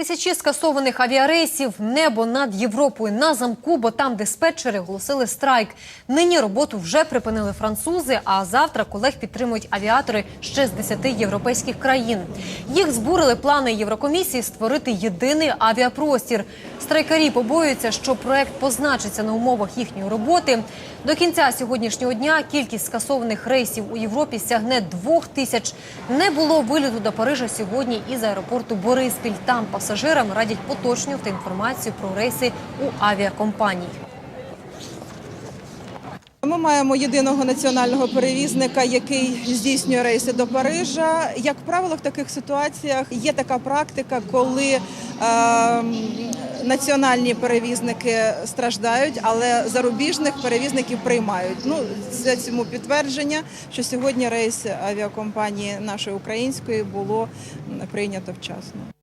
Тисячі скасованих авіарейсів, небо над Європою на замку, бо там диспетчери оголосили страйк. Нині роботу вже припинили французи, а завтра колег підтримують авіатори ще з 10 європейських країн. Їх збурили плани Єврокомісії створити єдиний авіапростір. Страйкарі побоюються, що проект позначиться на умовах їхньої роботи. До кінця сьогоднішнього дня кількість скасованих рейсів у Європі сягне двох тисяч. Не було виліту до Парижа сьогодні із аеропорту Бориспіль. Там пасажирам радять поточнювати інформацію про рейси у авіакомпаній. Ми маємо єдиного національного перевізника, який здійснює рейси до Парижа. Як правило, в таких ситуаціях є така практика, коли е, національні перевізники страждають, але зарубіжних перевізників приймають. Ну це цьому підтвердження, що сьогодні рейс авіакомпанії нашої української було прийнято вчасно.